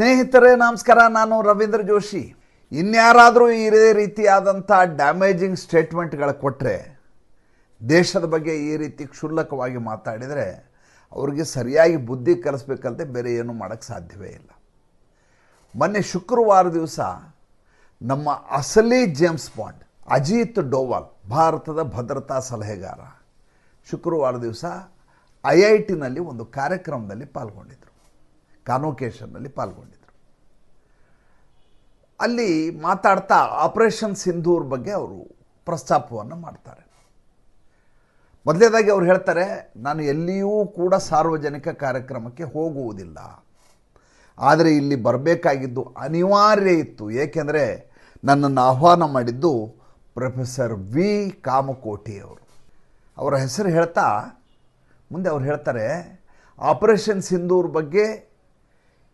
ಸ್ನೇಹಿತರೇ, ನಮಸ್ಕಾರ. ನಾನು ರವೀಂದ್ರ ಜೋಶಿ. ಇನ್ಯಾರಾದರೂ ಇದೇ ರೀತಿಯಾದಂಥ ಡ್ಯಾಮೇಜಿಂಗ್ ಸ್ಟೇಟ್ಮೆಂಟ್ಗಳು ಕೊಟ್ಟರೆ ದೇಶದ ಬಗ್ಗೆ ಈ ರೀತಿ ಕ್ಷುಲ್ಲಕವಾಗಿ ಮಾತಾಡಿದರೆ, ಅವ್ರಿಗೆ ಸರಿಯಾಗಿ ಬುದ್ಧಿ ಕಲಿಸ್ಬೇಕಂತೆ ಬೇರೆ ಏನು ಮಾಡೋಕ್ಕೆ ಸಾಧ್ಯವೇ ಇಲ್ಲ. ಮೊನ್ನೆ ಶುಕ್ರವಾರ ದಿವಸ ನಮ್ಮ ಅಸಲಿ ಜೇಮ್ಸ್ ಬಾಂಡ್, ಅಜಿತ್ ಡೋವಾಲ್, ಭಾರತದ ಭದ್ರತಾ ಸಲಹೆಗಾರ, ಶುಕ್ರವಾರ ದಿವಸ ಐ ಐ ಟಿನಲ್ಲಿ ಒಂದು ಕಾರ್ಯಕ್ರಮದಲ್ಲಿ ಪಾಲ್ಗೊಂಡಿದ್ದರು ಕಾನ್ವೊಕೇಶನ್ನಲ್ಲಿ ಪಾಲ್ಗೊಂಡಿದ್ದರು ಅಲ್ಲಿ ಮಾತಾಡ್ತಾ ಆಪರೇಷನ್ ಸಿಂಧೂರ್ ಬಗ್ಗೆ ಅವರು ಪ್ರಸ್ತಾಪವನ್ನು ಮಾಡ್ತಾರೆ. ಮೊದಲನೇದಾಗಿ ಅವ್ರು ಹೇಳ್ತಾರೆ, ನಾನು ಎಲ್ಲಿಯೂ ಕೂಡ ಸಾರ್ವಜನಿಕ ಕಾರ್ಯಕ್ರಮಕ್ಕೆ ಹೋಗುವುದಿಲ್ಲ. ಆದರೆ ಇಲ್ಲಿ ಬರಬೇಕಾಗಿದ್ದು ಅನಿವಾರ್ಯ ಇತ್ತು. ಏಕೆಂದರೆ ನನ್ನನ್ನು ಆಹ್ವಾನ ಮಾಡಿದ್ದು ಪ್ರೊಫೆಸರ್ ವಿ. ಕಾಮಕೋಟಿ ಅವರು. ಅವರ ಹೆಸರು ಹೇಳ್ತಾ, ಮುಂದೆ ಅವ್ರು ಹೇಳ್ತಾರೆ, ಆಪರೇಷನ್ ಸಿಂಧೂರ್ ಬಗ್ಗೆ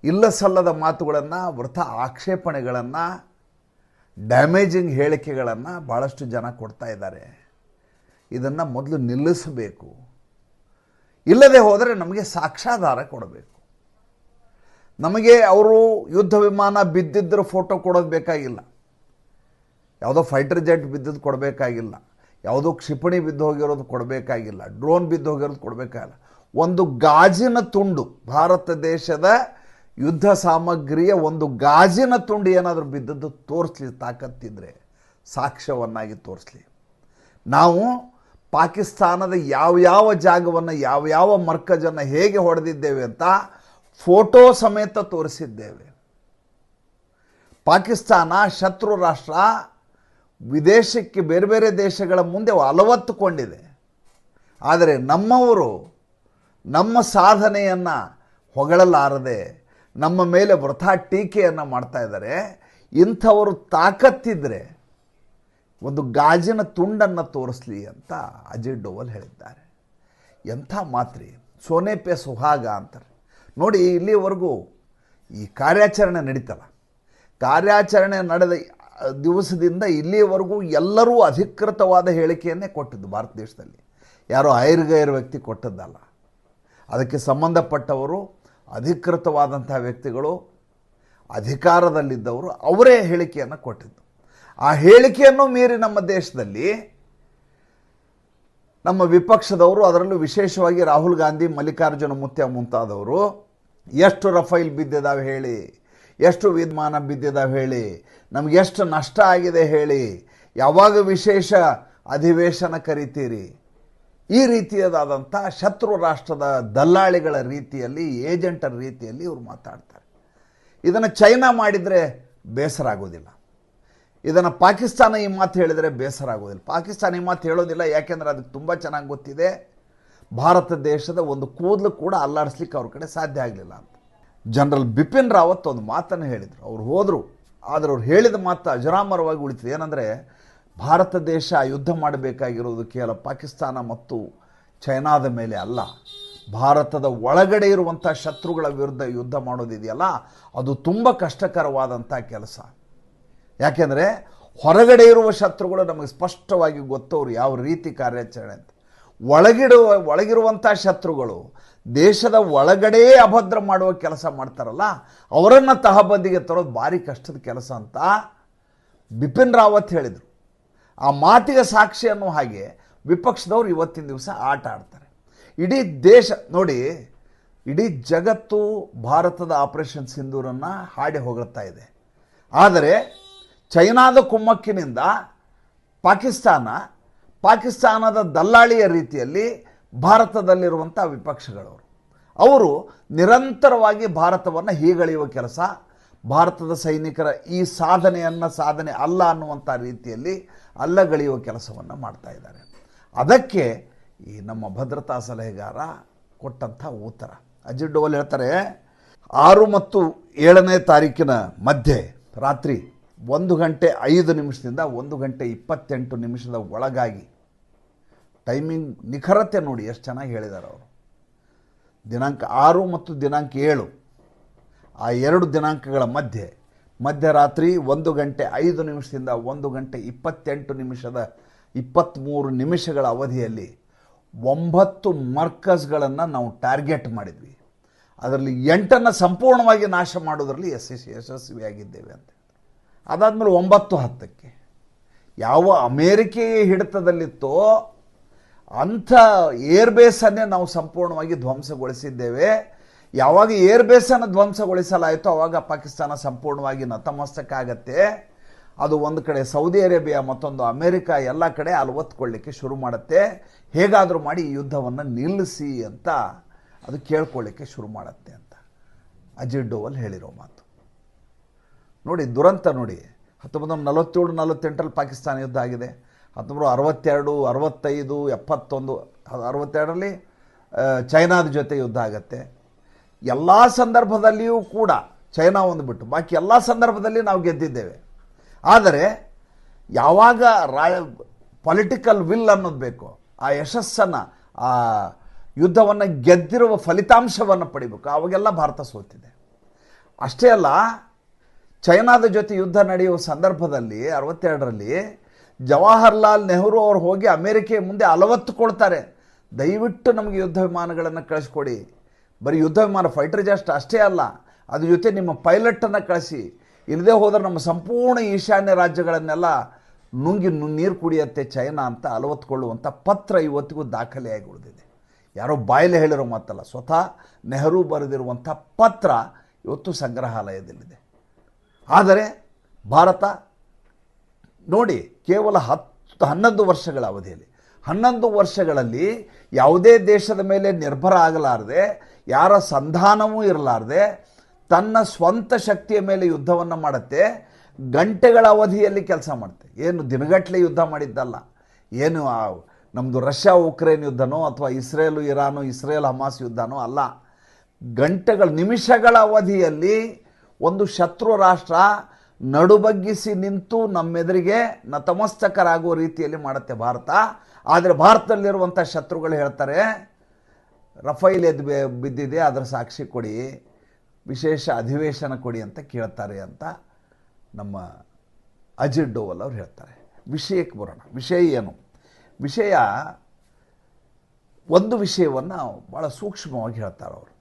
ಇಲ್ಲ ಸಲ್ಲದ ಮಾತುಗಳನ್ನು, ವೃಥ ಆಕ್ಷೇಪಣೆಗಳನ್ನು ಡ್ಯಾಮೇಜಿಂಗ್ ಹೇಳಿಕೆಗಳನ್ನು ಭಾಳಷ್ಟು ಜನ ಕೊಡ್ತಾ ಇದ್ದಾರೆ. ಇದನ್ನು ಮೊದಲು ನಿಲ್ಲಿಸಬೇಕು. ಇಲ್ಲದೆ ಹೋದರೆ ನಮಗೆ ಸಾಕ್ಷಾಧಾರ ಕೊಡಬೇಕು. ನಮಗೆ ಅವರು ಯುದ್ಧ ವಿಮಾನ ಬಿದ್ದಿದ್ದರೆ ಫೋಟೋ ಕೊಡೋದು ಬೇಕಾಗಿಲ್ಲ. ಯಾವುದೋ ಫೈಟರ್ ಜೆಟ್ ಬಿದ್ದದ್ದು ಕೊಡಬೇಕಾಗಿಲ್ಲ. ಯಾವುದೋ ಕ್ಷಿಪಣಿ ಬಿದ್ದು ಹೋಗಿರೋದು ಕೊಡಬೇಕಾಗಿಲ್ಲ. ಡ್ರೋನ್ ಬಿದ್ದು ಹೋಗಿರೋದು ಕೊಡಬೇಕಾಗಿಲ್ಲ. ಒಂದು ಗಾಜಿನ ತುಂಡು, ಭಾರತ ದೇಶದ ಯುದ್ಧ ಸಾಮಗ್ರಿಯ ಒಂದು ಗಾಜಿನ ತುಂಡು ಏನಾದರೂ ಬಿದ್ದದ್ದು ತೋರಿಸ್ಲಿ, ತಾಕತ್ತಿದ್ರೆ, ಸಾಕ್ಷ್ಯವನ್ನಾಗಿ ತೋರಿಸ್ಲಿ. ನಾವು ಪಾಕಿಸ್ತಾನದ ಯಾವ್ಯಾವ ಜಾಗವನ್ನು ಯಾವ್ಯಾವ ಮರ್ಕಜನ್ನು ಹೇಗೆ ಹೊಡೆದಿದ್ದೇವೆ ಅಂತ ಫೋಟೋ ಸಮೇತ ತೋರಿಸಿದ್ದೇವೆ. ಪಾಕಿಸ್ತಾನ ಶತ್ರು ರಾಷ್ಟ್ರ ವಿದೇಶಕ್ಕೆ ಬೇರೆ ಬೇರೆ ದೇಶಗಳ ಮುಂದೆ ಅಲವತ್ತುಕೊಂಡಿದೆ ಆದರೆ ನಮ್ಮವರು ನಮ್ಮ ಸಾಧನೆಯನ್ನು ಹೊಗಳಲಾರದೆ ನಮ್ಮ ಮೇಲೆ ವೃಥಾ ಟೀಕೆಯನ್ನು ಮಾಡ್ತಾ ಇದ್ದಾರೆ. ಇಂಥವರು ತಾಕತ್ತಿದ್ದರೆ ಒಂದು ಗಾಜಿನ ತುಂಡನ್ನು ತೋರಿಸ್ಲಿ ಅಂತ ಅಜಯ್ ಡೋವಲ್ ಹೇಳಿದ್ದಾರೆ. ಎಂಥ ಮಾತ್ರಿ, ಸೋನೆ ಪೆ ಸುಹಾಗ ಅಂತಾರೆ. ನೋಡಿ, ಇಲ್ಲಿವರೆಗೂ ಈ ಕಾರ್ಯಾಚರಣೆ ನಡೀತಲ್ಲ. ಕಾರ್ಯಾಚರಣೆ ನಡೆದ ದಿವಸದಿಂದ ಇಲ್ಲಿಯವರೆಗೂ ಎಲ್ಲರೂ ಅಧಿಕೃತವಾದ ಹೇಳಿಕೆಯನ್ನೇ ಕೊಟ್ಟಿದ್ದು ಭಾರತ ದೇಶದಲ್ಲಿ. ಯಾರೋ ಐರ್ಗೈರ್ ವ್ಯಕ್ತಿ ಕೊಟ್ಟದ್ದಲ್ಲ. ಅದಕ್ಕೆ ಸಂಬಂಧಪಟ್ಟವರು ಅಧಿಕೃತವಾದಂಥ ವ್ಯಕ್ತಿಗಳು ಅಧಿಕಾರದಲ್ಲಿದ್ದವರು ಅವರೇ ಹೇಳಿಕೆಯನ್ನು ಕೊಟ್ಟಿದ್ದು. ಆ ಹೇಳಿಕೆಯನ್ನು ಮೀರಿ ನಮ್ಮ ದೇಶದಲ್ಲಿ ನಮ್ಮ ವಿಪಕ್ಷದವರು, ಅದರಲ್ಲೂ ವಿಶೇಷವಾಗಿ ರಾಹುಲ್ ಗಾಂಧಿ, ಮಲ್ಲಿಕಾರ್ಜುನ ಮುತ್ಯ ಮುಂತಾದವರು, ಎಷ್ಟು ರಫೈಲ್ ಬಿದ್ದಿದ್ದಾವೆ ಹೇಳಿ, ಎಷ್ಟು ವಿದ್ಮಾನ ಬಿದ್ದಿದ್ದಾವೆ ಹೇಳಿ ನಮಗೆಷ್ಟು ನಷ್ಟ ಆಗಿದೆ ಹೇಳಿ, ಯಾವಾಗ ವಿಶೇಷ ಅಧಿವೇಶನ ಕರಿತೀರಿ? ಈ ರೀತಿಯದಾದಂಥ ಶತ್ರು ರಾಷ್ಟ್ರದ ದಲ್ಲಾಳಿಗಳ ರೀತಿಯಲ್ಲಿ, ಏಜೆಂಟರ ರೀತಿಯಲ್ಲಿ ಇವರು ಮಾತಾಡ್ತಾರೆ. ಇದನ್ನು ಚೈನಾ ಮಾಡಿದರೆ ಬೇಸರ ಆಗೋದಿಲ್ಲ. ಇದನ್ನು ಪಾಕಿಸ್ತಾನ ಈ ಮಾತು ಹೇಳಿದರೆ ಬೇಸರ ಆಗೋದಿಲ್ಲ. ಪಾಕಿಸ್ತಾನ ಈ ಮಾತು ಹೇಳೋದಿಲ್ಲ, ಯಾಕೆಂದರೆ ಅದಕ್ಕೆ ತುಂಬ ಚೆನ್ನಾಗಿ ಗೊತ್ತಿದೆ. ಭಾರತ ದೇಶದ ಒಂದು ಕೂದಲು ಕೂಡ ಅಲ್ಲಾಡಿಸ್ಲಿಕ್ಕೆ ಅವ್ರ ಕಡೆ ಸಾಧ್ಯ ಆಗಲಿಲ್ಲ ಅಂತ. ಜನರಲ್ ಬಿಪಿನ್ ರಾವತ್ ಒಂದು ಮಾತನ್ನು ಹೇಳಿದರು. ಅವ್ರು ಹೋದರು. ಆದರೆ ಅವ್ರು ಹೇಳಿದ ಮಾತು ಅಜರಾಮರವಾಗಿ ಉಳಿತದೆ. ಏನಂದರೆ ಭಾರತ ದೇಶ ಯುದ್ಧ ಮಾಡಬೇಕಾಗಿರೋದು ಕೇವಲ ಪಾಕಿಸ್ತಾನ ಮತ್ತು ಚೈನಾದ ಮೇಲೆ ಅಲ್ಲ. ಭಾರತದ ಒಳಗಡೆ ಇರುವಂಥ ಶತ್ರುಗಳ ವಿರುದ್ಧ ಯುದ್ಧ ಮಾಡೋದಿದೆಯಲ್ಲ ಅದು ತುಂಬ ಕಷ್ಟಕರವಾದಂಥ ಕೆಲಸ. ಯಾಕೆಂದರೆ ಹೊರಗಡೆ ಇರುವ ಶತ್ರುಗಳು ನಮಗೆ ಸ್ಪಷ್ಟವಾಗಿ ಗೊತ್ತವರು ಯಾವ ರೀತಿ ಕಾರ್ಯಾಚರಣೆ ಅಂತ. ಒಳಗಿಡುವ, ಒಳಗಿರುವಂಥ ಶತ್ರುಗಳು ದೇಶದ ಒಳಗಡೆ ಅಭದ್ರ ಮಾಡುವ ಕೆಲಸ ಮಾಡ್ತಾರಲ್ಲ, ಅವರನ್ನು ತಹಬಂದಿಗೆ ತರೋದು ಭಾರಿ ಕಷ್ಟದ ಕೆಲಸ ಅಂತ ಬಿಪಿನ್ ರಾವತ್ ಹೇಳಿದರು. ಆ ಮಾತಿಗೆ ಸಾಕ್ಷಿ ಅನ್ನೋ ಹಾಗೆ ವಿಪಕ್ಷದವ್ರು ಇವತ್ತಿನ ದಿವಸ ಆಟ ಆಡ್ತಾರೆ. ಇಡೀ ದೇಶ, ನೋಡಿ, ಇಡೀ ಜಗತ್ತು ಭಾರತದ ಆಪರೇಷನ್ ಸಿಂಧೂರನ್ನು ಹಾಡಿ ಹೊಗಳ್ತಾ ಇದೆ. ಆದರೆ ಚೈನಾದ ಕುಮ್ಮಕ್ಕಿನಿಂದ ಪಾಕಿಸ್ತಾನ, ಪಾಕಿಸ್ತಾನದ ದಲ್ಲಾಳಿಯ ರೀತಿಯಲ್ಲಿ ಭಾರತದಲ್ಲಿರುವಂಥ ವಿಪಕ್ಷಗಳವರು. ಅವರು ನಿರಂತರವಾಗಿ ಭಾರತವನ್ನು ಹೀಗಳೆಯುವ ಕೆಲಸ, ಭಾರತದ ಸೈನಿಕರ ಈ ಸಾಧನೆಯನ್ನು ಸಾಧನೆ ಅಲ್ಲ ಅನ್ನುವಂಥ ರೀತಿಯಲ್ಲಿ ಅಲ್ಲಗಳೆಯುವ ಕೆಲಸವನ್ನು ಮಾಡ್ತಾ ಇದ್ದಾರೆ. ಅದಕ್ಕೆ ಈ ನಮ್ಮ ಭದ್ರತಾ ಸಲಹೆಗಾರ ಕೊಟ್ಟಂಥ ಉತ್ತರ. ಅಜಿತ್ ಡೋವಲ್ ಹೇಳ್ತಾರೆ, ಆರು ಮತ್ತು ಏಳನೇ ತಾರೀಕಿನ ಮಧ್ಯೆ ರಾತ್ರಿ ಒಂದು ಗಂಟೆ ಐದು ನಿಮಿಷದಿಂದ ಒಂದು ಗಂಟೆ ಇಪ್ಪತ್ತೆಂಟು ನಿಮಿಷದ ಒಳಗಾಗಿ ಟೈಮಿಂಗ್ ನಿಖರತೆ ನೋಡಿ ಎಷ್ಟು ಚೆನ್ನಾಗಿ ಹೇಳಿದ್ದಾರೆ ಅವರು. ದಿನಾಂಕ ಆರು ಮತ್ತು ದಿನಾಂಕ ಏಳು, ಆ ಎರಡು ದಿನಾಂಕಗಳ ಮಧ್ಯೆ ಮಧ್ಯರಾತ್ರಿ ಒಂದು ಗಂಟೆ ಐದು ನಿಮಿಷದಿಂದ ಒಂದು ಗಂಟೆ ಇಪ್ಪತ್ತೆಂಟು ನಿಮಿಷದ ಇಪ್ಪತ್ತ್ಮೂರು ನಿಮಿಷಗಳ ಅವಧಿಯಲ್ಲಿ ಒಂಬತ್ತು ಮರ್ಕಸ್ಗಳನ್ನು ನಾವು ಟಾರ್ಗೆಟ್ ಮಾಡಿದ್ವಿ. ಅದರಲ್ಲಿ ಎಂಟನ್ನು ಸಂಪೂರ್ಣವಾಗಿ ನಾಶ ಮಾಡೋದರಲ್ಲಿ ಯಶಸ್ವಿ ಯಶಸ್ವಿಯಾಗಿದ್ದೇವೆ ಅಂತ. ಅದಾದಮೇಲೆ ಒಂಬತ್ತು ಹತ್ತಕ್ಕೆ ಯಾವ ಅಮೇರಿಕೆಯ ಹಿಡಿತದಲ್ಲಿತ್ತೋ ಅಂಥ ಏರ್ಬೇಸನ್ನೇ ನಾವು ಸಂಪೂರ್ಣವಾಗಿ ಧ್ವಂಸಗೊಳಿಸಿದ್ದೇವೆ. ಯಾವಾಗ ಏರ್ ಬೇಸನ್ನು ಧ್ವಂಸಗೊಳಿಸಲಾಯಿತೋ ಆವಾಗ ಪಾಕಿಸ್ತಾನ ಸಂಪೂರ್ಣವಾಗಿ ನತಮಸ್ತಕ ಆಗತ್ತೆ ಅದು ಒಂದು ಕಡೆ ಸೌದಿ ಅರೇಬಿಯಾ, ಮತ್ತೊಂದು ಅಮೆರಿಕ, ಎಲ್ಲ ಕಡೆ ಅಲವತ್ಕೊಳ್ಳಿಕ್ಕೆ ಶುರು ಮಾಡುತ್ತೆ. ಹೇಗಾದರೂ ಮಾಡಿ ಈ ಯುದ್ಧವನ್ನು ನಿಲ್ಲಿಸಿ ಅಂತ ಅದು ಕೇಳ್ಕೊಳ್ಳಿಕ್ಕೆ ಶುರು ಮಾಡುತ್ತೆ ಅಂತ. ಅಜಿತ್ ಡೋವಲ್ ಹೇಳಿರೋ ಮಾತು. ನೋಡಿ, ದುರಂತ ನೋಡಿ. ಹತ್ತೊಂಬತ್ತು ನೂರ ನಲವತ್ತೇಳು, ನಲವತ್ತೆಂಟರಲ್ಲಿ ಪಾಕಿಸ್ತಾನ ಯುದ್ಧ ಆಗಿದೆ. ಹತ್ತೊಂಬತ್ತು ಅರವತ್ತೆರಡು, ಅರವತ್ತೈದು, ಎಪ್ಪತ್ತೊಂದು, ಅರವತ್ತೆರಡರಲ್ಲಿ ಚೈನಾದ ಜೊತೆ ಯುದ್ಧ ಆಗತ್ತೆ. ಎಲ್ಲ ಸಂದರ್ಭದಲ್ಲಿಯೂ ಕೂಡ ಚೈನಾ ಒಂದು ಬಿಟ್ಟು, ಬಾಕಿ ಎಲ್ಲ ಸಂದರ್ಭದಲ್ಲಿ ನಾವು ಗೆದ್ದಿದ್ದೇವೆ. ಆದರೆ, ಯಾವಾಗ ರಾಯ ಪೊಲಿಟಿಕಲ್ ವಿಲ್ ಅನ್ನೋದು ಬೇಕು, ಆ ಯಶಸ್ಸನ್ನು, ಆ ಯುದ್ಧವನ್ನು ಗೆದ್ದಿರುವ ಫಲಿತಾಂಶವನ್ನು ಪಡಿಬೇಕು. ಅವಾಗೆಲ್ಲ ಭಾರತ ಸೋತಿದೆ. ಅಷ್ಟೇ ಅಲ್ಲ, ಚೈನಾದ ಜೊತೆ ಯುದ್ಧ ನಡೆಯುವ ಸಂದರ್ಭದಲ್ಲಿ, ಅರವತ್ತೆರಡರಲ್ಲಿ, ಜವಾಹರ್ಲಾಲ್ ನೆಹರು ಅವರು ಹೋಗಿ ಅಮೇರಿಕೆ ಮುಂದೆ ಅಲವತ್ತುಕೊಳ್ತಾರೆ ದಯವಿಟ್ಟು ನಮಗೆ ಯುದ್ಧ ವಿಮಾನಗಳನ್ನು ಕಳಿಸ್ಕೊಡಿ. ಬರೀ ಯುದ್ಧ ವಿಮಾನ ಫೈಟರ್ ಜಸ್ಟ್ ಅಷ್ಟೇ ಅಲ್ಲ. ಅದ್ರ ಜೊತೆ ನಿಮ್ಮ ಪೈಲಟನ್ನು ಕಳಿಸಿ. ಇಲ್ಲದೆ ಹೋದ್ರೆ ನಮ್ಮ ಸಂಪೂರ್ಣ ಈಶಾನ್ಯ ರಾಜ್ಯಗಳನ್ನೆಲ್ಲ ನುಂಗಿ ನೀರು ಕುಡಿಯತ್ತೆ ಚೈನಾ ಅಂತ ಅಲವತ್ಕೊಳ್ಳುವಂಥ ಪತ್ರ ಇವತ್ತಿಗೂ ದಾಖಲೆಯಾಗಿ ಉಳಿದಿದೆ ಯಾರೋ ಬಾಯಲ್ಲಿ ಹೇಳಿರೋ ಮಾತಲ್ಲ, ಸ್ವತಃ ನೆಹರು ಬರೆದಿರುವಂಥ ಪತ್ರ ಇವತ್ತು ಸಂಗ್ರಹಾಲಯದಲ್ಲಿದೆ. ಆದರೆ ಭಾರತ ನೋಡಿ, ಕೇವಲ ಹತ್ತು, ಹನ್ನೊಂದು ವರ್ಷಗಳ ಅವಧಿಯಲ್ಲಿ, ಹನ್ನೊಂದು ವರ್ಷಗಳಲ್ಲಿ ಯಾವುದೇ ದೇಶದ ಮೇಲೆ ನಿರ್ಭರ ಆಗಲಾರದೆ ಯಾರ ಸಂಧಾನವೂ ಇರಲಾರದೆ ತನ್ನ ಸ್ವಂತ ಶಕ್ತಿಯ ಮೇಲೆ ಯುದ್ಧವನ್ನು ಮಾಡುತ್ತೆ, ಗಂಟೆಗಳ ಅವಧಿಯಲ್ಲಿ ಕೆಲಸ ಮಾಡುತ್ತೆ. ಏನು ದಿನಗಟ್ಟಲೆ ಯುದ್ಧ ಮಾಡಿದ್ದಲ್ಲ. ಏನು ನಮ್ಮದು ರಷ್ಯಾ ಉಕ್ರೇನ್ ಯುದ್ಧನೋ ಅಥವಾ ಇಸ್ರೇಲು ಇರಾನು ಇಸ್ರೇಲ್ ಹಮಾಸ್ ಯುದ್ಧನೋ ಅಲ್ಲ. ಗಂಟೆಗಳ, ನಿಮಿಷಗಳ ಅವಧಿಯಲ್ಲಿ ಒಂದು ಶತ್ರು ರಾಷ್ಟ್ರ ನಡುಬಗ್ಗಿಸಿ ನಿಂತು ನಮ್ಮೆದುರಿಗೆ ನತಮಸ್ತಕರಾಗುವ ರೀತಿಯಲ್ಲಿ ಮಾಡುತ್ತೆ ಭಾರತ. ಆದರೆ ಭಾರತದಲ್ಲಿರುವಂಥ ಶತ್ರುಗಳು ಹೇಳ್ತಾರೆ ರಫೈಲ್ ಎದ್ದು ಬಿದ್ದಿದೆ, ಅದರ ಸಾಕ್ಷಿ ಕೊಡಿ, ವಿಶೇಷ ಅಧಿವೇಶನ ಕೊಡಿ ಅಂತ ಕೇಳ್ತಾರೆ ಅಂತ ನಮ್ಮ ಅಜಿತ್ ಡೋವಲ್ ಅವರು ಹೇಳ್ತಾರೆ. ವಿಷಯಕ್ಕೆ ಬರೋಣ. ವಿಷಯ ಏನು? ವಿಷಯ, ಒಂದು ವಿಷಯವನ್ನು ಭಾಳ ಸೂಕ್ಷ್ಮವಾಗಿ ಹೇಳ್ತಾರೆ ಅವರು.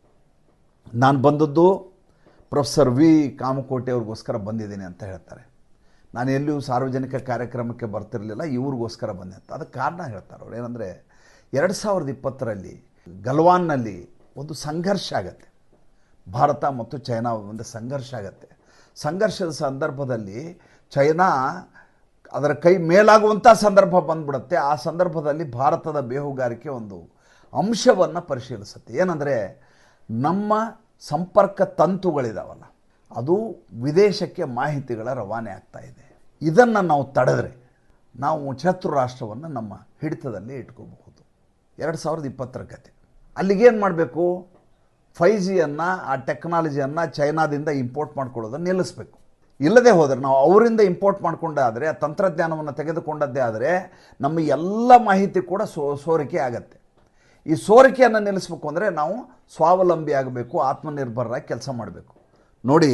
ನಾನು ಬಂದದ್ದು ಪ್ರೊಫೆಸರ್ ವಿ ಕಾಮಕೋಟೆ ಅವ್ರಿಗೋಸ್ಕರ ಬಂದಿದ್ದೀನಿ ಅಂತ ಹೇಳ್ತಾರೆ. ನಾನು ಎಲ್ಲಿಯೂ ಸಾರ್ವಜನಿಕ ಕಾರ್ಯಕ್ರಮಕ್ಕೆ ಬರ್ತಿರಲಿಲ್ಲ, ಇವ್ರಿಗೋಸ್ಕರ ಬಂದೆ ಅಂತ. ಅದಕ್ಕೆ ಕಾರಣ ಹೇಳ್ತಾರೆ ಅವ್ರು. ಏನಂದರೆ, ಎರಡು ಸಾವಿರದ ಇಪ್ಪತ್ತರಲ್ಲಿ ಗಲ್ವಾನ್ನಲ್ಲಿ ಒಂದು ಸಂಘರ್ಷ ಆಗತ್ತೆ. ಭಾರತ ಮತ್ತು ಚೈನಾ ಒಂದು ಸಂಘರ್ಷ ಆಗತ್ತೆ. ಸಂಘರ್ಷದ ಸಂದರ್ಭದಲ್ಲಿ ಚೈನಾ ಅದರ ಕೈ ಮೇಲಾಗುವಂಥ ಸಂದರ್ಭ ಬಂದ್ಬಿಡುತ್ತೆ. ಆ ಸಂದರ್ಭದಲ್ಲಿ ಭಾರತದ ಬೇಹುಗಾರಿಕೆ ಒಂದು ಅಂಶವನ್ನು ಪರಿಶೀಲಿಸುತ್ತೆ. ಏನಂದರೆ ನಮ್ಮ ಸಂಪರ್ಕ ತಂತುಗಳಿದಾವಲ್ಲ, ಅದು ವಿದೇಶಕ್ಕೆ ಮಾಹಿತಿಗಳ ರವಾನೆ ಆಗ್ತಾ ಇದೆ. ಇದನ್ನು ನಾವು ತಡೆದ್ರೆ ನಾವು ಶತ್ರು ರಾಷ್ಟ್ರವನ್ನು ನಮ್ಮ ಹಿಡಿತದಲ್ಲಿ ಇಟ್ಕೋಬಹುದು. ಎರಡು ಸಾವಿರದ ಇಪ್ಪತ್ತರ ಕತೆ ಅಲ್ಲಿಗೇನು ಮಾಡಬೇಕು? ಫೈ ಜಿಯನ್ನು ಆ ಟೆಕ್ನಾಲಜಿಯನ್ನು ಚೈನಾದಿಂದ ಇಂಪೋರ್ಟ್ ಮಾಡ್ಕೊಳ್ಳೋದನ್ನು ನಿಲ್ಲಿಸಬೇಕು. ಇಲ್ಲದೆ ಹೋದರೆ, ನಾವು ಅವರಿಂದ ಇಂಪೋರ್ಟ್ ಮಾಡಿಕೊಂಡಾದರೆ ಆ ತಂತ್ರಜ್ಞಾನವನ್ನು ತೆಗೆದುಕೊಂಡದ್ದೇ ಆದರೆ, ನಮ್ಮ ಎಲ್ಲ ಮಾಹಿತಿ ಕೂಡ ಸೋ, ಸೋರಿಕೆ ಆಗತ್ತೆ. ಈ ಸೋರಿಕೆಯನ್ನು ನಿಲ್ಲಿಸಬೇಕು ಅಂದರೆ ನಾವು ಸ್ವಾವಲಂಬಿ ಆಗಬೇಕು, ಆತ್ಮನಿರ್ಭರರಾಗಿ ಕೆಲಸ ಮಾಡಬೇಕು. ನೋಡಿ,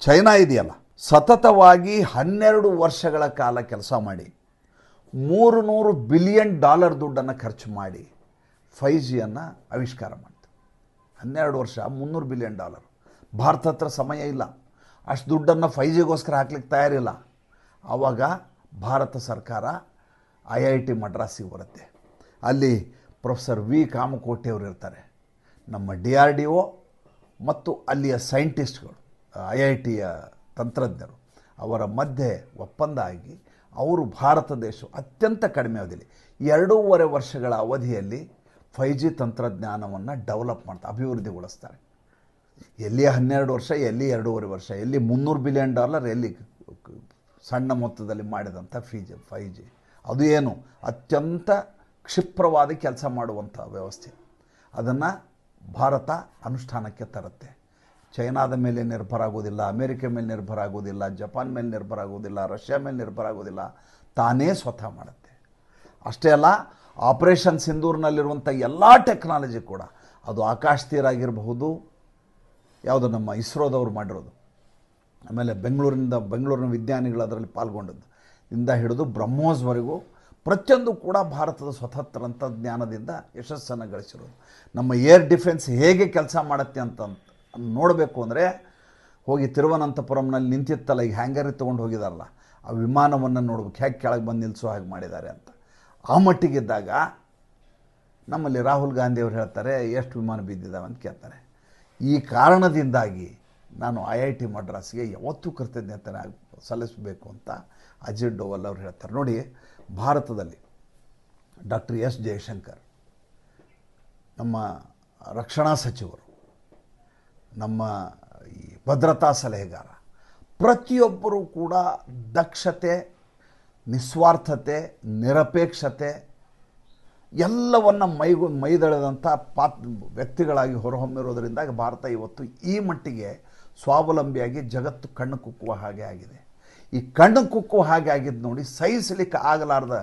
ಚೈನಾ ಇದೆಯಲ್ಲ, ಸತತವಾಗಿ ಹನ್ನೆರಡು ವರ್ಷಗಳ ಕಾಲ ಕೆಲಸ ಮಾಡಿ ಮೂರು ನೂರು ಬಿಲಿಯನ್ ಡಾಲರ್ ದುಡ್ಡನ್ನು ಖರ್ಚು ಮಾಡಿ ಫೈ ಜಿಯನ್ನು ಆವಿಷ್ಕಾರ ಮಾಡ್ತು. ಹನ್ನೆರಡು ವರ್ಷ, ಮುನ್ನೂರು ಬಿಲಿಯನ್ ಡಾಲರ್. ಭಾರತ ಹತ್ರ ಸಮಯ ಇಲ್ಲ. ಅಷ್ಟು ದುಡ್ಡನ್ನು ಫೈ ಜಿಗೋಸ್ಕರ ಹಾಕ್ಲಿಕ್ಕೆ ತಯಾರಿಲ್ಲ. ಆವಾಗ ಭಾರತ ಸರ್ಕಾರ ಐ ಐ ಟಿ ಮಡ್ರಾಸಿಗೆ ಬರುತ್ತೆ. ಅಲ್ಲಿ ಪ್ರೊಫೆಸರ್ ವಿ ಕಾಮಕೋಟಿ ಅವರು ಇರ್ತಾರೆ. ನಮ್ಮ ಡಿ ಆರ್ ಡಿ ಒ ಮತ್ತು ಅಲ್ಲಿಯ ಸೈಂಟಿಸ್ಟ್ಗಳು, ಐ ಐ ಟಿಯ ತಂತ್ರಜ್ಞರು ಅವರ ಮಧ್ಯೆ ಒಪ್ಪಂದ ಆಗಿ ಅವರು ಭಾರತ ದೇಶ ಅತ್ಯಂತ ಕಡಿಮೆ ಅವಧಿಯಲ್ಲಿ ಎರಡೂವರೆ ವರ್ಷಗಳ ಅವಧಿಯಲ್ಲಿ ಫೈ ಜಿ ತಂತ್ರಜ್ಞಾನವನ್ನು ಡೆವಲಪ್ ಮಾಡ್ತಾರೆ ಅಭಿವೃದ್ಧಿಗೊಳಿಸ್ತಾರೆ. ಎಲ್ಲಿ ಹನ್ನೆರಡು ವರ್ಷ, ಎಲ್ಲಿ ಎರಡೂವರೆ ವರ್ಷ, ಎಲ್ಲಿ ಮುನ್ನೂರು ಬಿಲಿಯನ್ ಡಾಲರ್ ಎಲ್ಲಿ ಸಣ್ಣ ಮೊತ್ತದಲ್ಲಿ ಮಾಡಿದಂಥ ಫೀ ಜಿ ಫೈ ಜಿ ಅದು ಏನು? ಅತ್ಯಂತ ಕ್ಷಿಪ್ರವಾದ ಕೆಲಸ ಮಾಡುವಂಥ ವ್ಯವಸ್ಥೆ. ಅದನ್ನು ಭಾರತ ಅನುಷ್ಠಾನಕ್ಕೆ ತರುತ್ತೆ. ಚೈನಾದ ಮೇಲೆ ನಿರ್ಭರ ಆಗೋದಿಲ್ಲ ಅಮೇರಿಕ ಮೇಲೆ ನಿರ್ಭರ ಆಗೋದಿಲ್ಲ ಜಪಾನ್ ಮೇಲೆ ನಿರ್ಭರ ಆಗೋದಿಲ್ಲ ರಷ್ಯಾ ಮೇಲೆ ನಿರ್ಭರ ಆಗೋದಿಲ್ಲ ತಾನೇ ಸ್ವತಃ ಮಾಡುತ್ತೆ. ಅಷ್ಟೇ ಅಲ್ಲ, ಆಪರೇಷನ್ ಸಿಂಧೂರ್ನಲ್ಲಿರುವಂಥ ಎಲ್ಲ ಟೆಕ್ನಾಲಜಿ ಕೂಡ, ಅದು ಆಕಾಶ ತೀರ ಆಗಿರಬಹುದು ಯಾವುದು ನಮ್ಮ ಇಸ್ರೋದವ್ರು ಮಾಡಿರೋದು. ಆಮೇಲೆ ಬೆಂಗಳೂರಿನಿಂದ ಬೆಂಗಳೂರಿನ ವಿಜ್ಞಾನಿಗಳು ಅದರಲ್ಲಿ ಪಾಲ್ಗೊಂಡದ್ದು. ಇಂದ ಹಿಡಿದು ಬ್ರಹ್ಮೋಸ್ವರೆಗೂ ಪ್ರತಿಯೊಂದು ಕೂಡ ಭಾರತದ ಸ್ವತಂತ್ರ ತಂತ್ರಜ್ಞಾನದಿಂದ ಯಶಸ್ಸನ್ನು ಗಳಿಸಿರೋದು. ನಮ್ಮ ಏರ್ ಡಿಫೆನ್ಸ್ ಹೇಗೆ ಕೆಲಸ ಮಾಡುತ್ತೆ ಅಂತ ನೋಡಬೇಕು ಅಂದರೆ ಹೋಗಿ ತಿರುವನಂತಪುರಂನಲ್ಲಿ ನಿಂತಿತ್ತಲ್ಲ, ಈಗ ಹ್ಯಾಂಗರಿ ತೊಗೊಂಡು ಹೋಗಿದಾರಲ್ಲ, ಆ ವಿಮಾನವನ್ನು ನೋಡ್ಬೇಕು. ಹೇಗೆ ಕೆಳಗೆ ಬಂದು ನಿಲ್ಲಿಸೋ ಹಾಗೆ ಮಾಡಿದ್ದಾರೆ ಅಂತ. ಆ ಮಟ್ಟಿಗಿದ್ದಾಗ ನಮ್ಮಲ್ಲಿ ರಾಹುಲ್ ಗಾಂಧಿ ಅವರು ಹೇಳ್ತಾರೆ, ಎಷ್ಟು ವಿಮಾನ ಬಿದ್ದಿದ್ದಾವೆ ಅಂತ ಕೇಳ್ತಾರೆ. ಈ ಕಾರಣದಿಂದಾಗಿ ನಾನು ಐ ಐ ಟಿ ಮಡ್ರಾಸ್ಗೆ ಯಾವತ್ತೂ ಕೃತಜ್ಞತೆ ಸಲ್ಲಿಸಬೇಕು ಅಂತ ಅಜಿತ್ ಡೋವಲ್ ಅವರು ಹೇಳ್ತಾರೆ. ನೋಡಿ, ಭಾರತದಲ್ಲಿ ಡಾಕ್ಟರ್ ಎಸ್ ಜಯಶಂಕರ್, ನಮ್ಮ ರಕ್ಷಣಾ ಸಚಿವರು ನಮ್ಮ ಈ ಭದ್ರತಾ ಸಲಹೆಗಾರ. ಪ್ರತಿಯೊಬ್ಬರೂ ಕೂಡ ದಕ್ಷತೆ, ನಿಸ್ವಾರ್ಥತೆ, ನಿರಪೇಕ್ಷತೆ ಎಲ್ಲವನ್ನು ಮೈಗು ಮೈದಳೆದಂಥ ಪಾತ್, ವ್ಯಕ್ತಿಗಳಾಗಿ ಹೊರಹೊಮ್ಮಿರೋದರಿಂದ ಭಾರತ ಇವತ್ತು ಈ ಮಟ್ಟಿಗೆ ಸ್ವಾವಲಂಬಿಯಾಗಿ ಜಗತ್ತು ಕಣ್ಣು ಕುಕ್ಕುವ ಹಾಗೆ ಆಗಿದೆ. ಈ ಕಣ್ಣು ಕುಕ್ಕುವ ಹಾಗೆ ಆಗಿದ್ದು ನೋಡಿ ಸಹಿಸಲಿಕ್ಕೆ ಆಗಲಾರ್ದ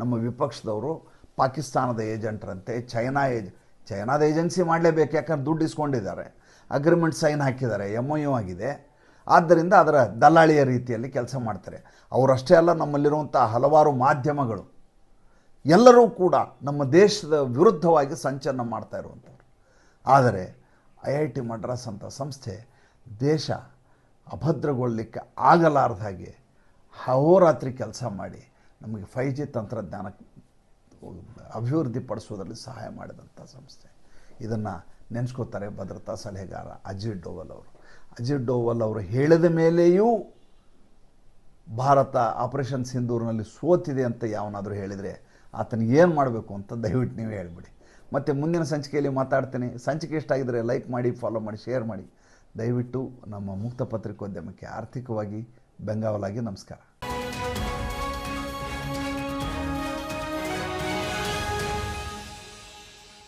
ನಮ್ಮ ವಿಪಕ್ಷದವರು ಪಾಕಿಸ್ತಾನದ ಏಜೆಂಟ್ರಂತೆ, ಚೈನಾ ಏಜ್, ಚೈನಾದ ಏಜೆನ್ಸಿ ಮಾಡಲೇಬೇಕು, ಯಾಕಂದ್ರೆ ದುಡ್ಡು ಇಸ್ಕೊಂಡಿದ್ದಾರೆ. ಅಗ್ರಿಮೆಂಟ್ ಸೈನ್ ಹಾಕಿದ್ದಾರೆ ಎಂ ಒ ಯು ಆಗಿದೆ. ಆದ್ದರಿಂದ ಅದರ ದಲ್ಲಾಳಿಯ ರೀತಿಯಲ್ಲಿ ಕೆಲಸ ಮಾಡ್ತಾರೆ. ಅವರಷ್ಟೇ ಅಲ್ಲ ನಮ್ಮಲ್ಲಿರುವಂಥ ಹಲವಾರು ಮಾಧ್ಯಮಗಳು ಎಲ್ಲರೂ ಕೂಡ ನಮ್ಮ ದೇಶದ ವಿರುದ್ಧವಾಗಿ ಸಂಚಲನ ಮಾಡ್ತಾ ಇರುವಂಥವ್ರು. ಆದರೆ ಐ ಐ ಟಿ ಮಡ್ರಾಸ್ ಅಂತ ಸಂಸ್ಥೆ ದೇಶ ಅಭದ್ರಗೊಳ್ಳಲಿಕ್ಕೆ ಆಗಲಾರ್ದ ಹಾಗೆ ಅಹೋರಾತ್ರಿ ಕೆಲಸ ಮಾಡಿ ನಮಗೆ ಫೈ ಜಿ ತಂತ್ರಜ್ಞಾನ ಅಭಿವೃದ್ಧಿ ಪಡಿಸೋದ್ರಲ್ಲಿ ಸಹಾಯ ಮಾಡಿದಂಥ ಸಂಸ್ಥೆ. ಇದನ್ನು ನೆನೆಸ್ಕೋತಾರೆ ಭದ್ರತಾ ಸಲಹೆಗಾರ ಅಜಿತ್ ಡೋವಲ್ ಅವರು. ಅಜಿತ್ ಡೋವಲ್ ಅವರು ಹೇಳಿದ ಮೇಲೆಯೂ ಭಾರತ ಆಪರೇಷನ್ ಸಿಂಧೂರಿನಲ್ಲಿ ಸೋತಿದೆ ಅಂತ ಯಾವನಾದರೂ ಹೇಳಿದರೆ ಆತನಿಗೆ ಏನು ಮಾಡಬೇಕು ಅಂತ ದಯವಿಟ್ಟು ನೀವೇ ಹೇಳಿಬಿಡಿ. ಮತ್ತು ಮುಂದಿನ ಸಂಚಿಕೆಯಲ್ಲಿ ಮಾತಾಡ್ತೀನಿ. ಸಂಚಿಕೆ ಇಷ್ಟ ಆಗಿದರೆ ಲೈಕ್ ಮಾಡಿ, ಫಾಲೋ ಮಾಡಿ, ಶೇರ್ ಮಾಡಿ. ದಯವಿಟ್ಟು ನಮ್ಮ ಮುಕ್ತ ಪತ್ರಿಕೋದ್ಯಮಕ್ಕೆ ಆರ್ಥಿಕವಾಗಿ ಬೆಂಗಾವಲಾಗಿ ನಮಸ್ಕಾರ.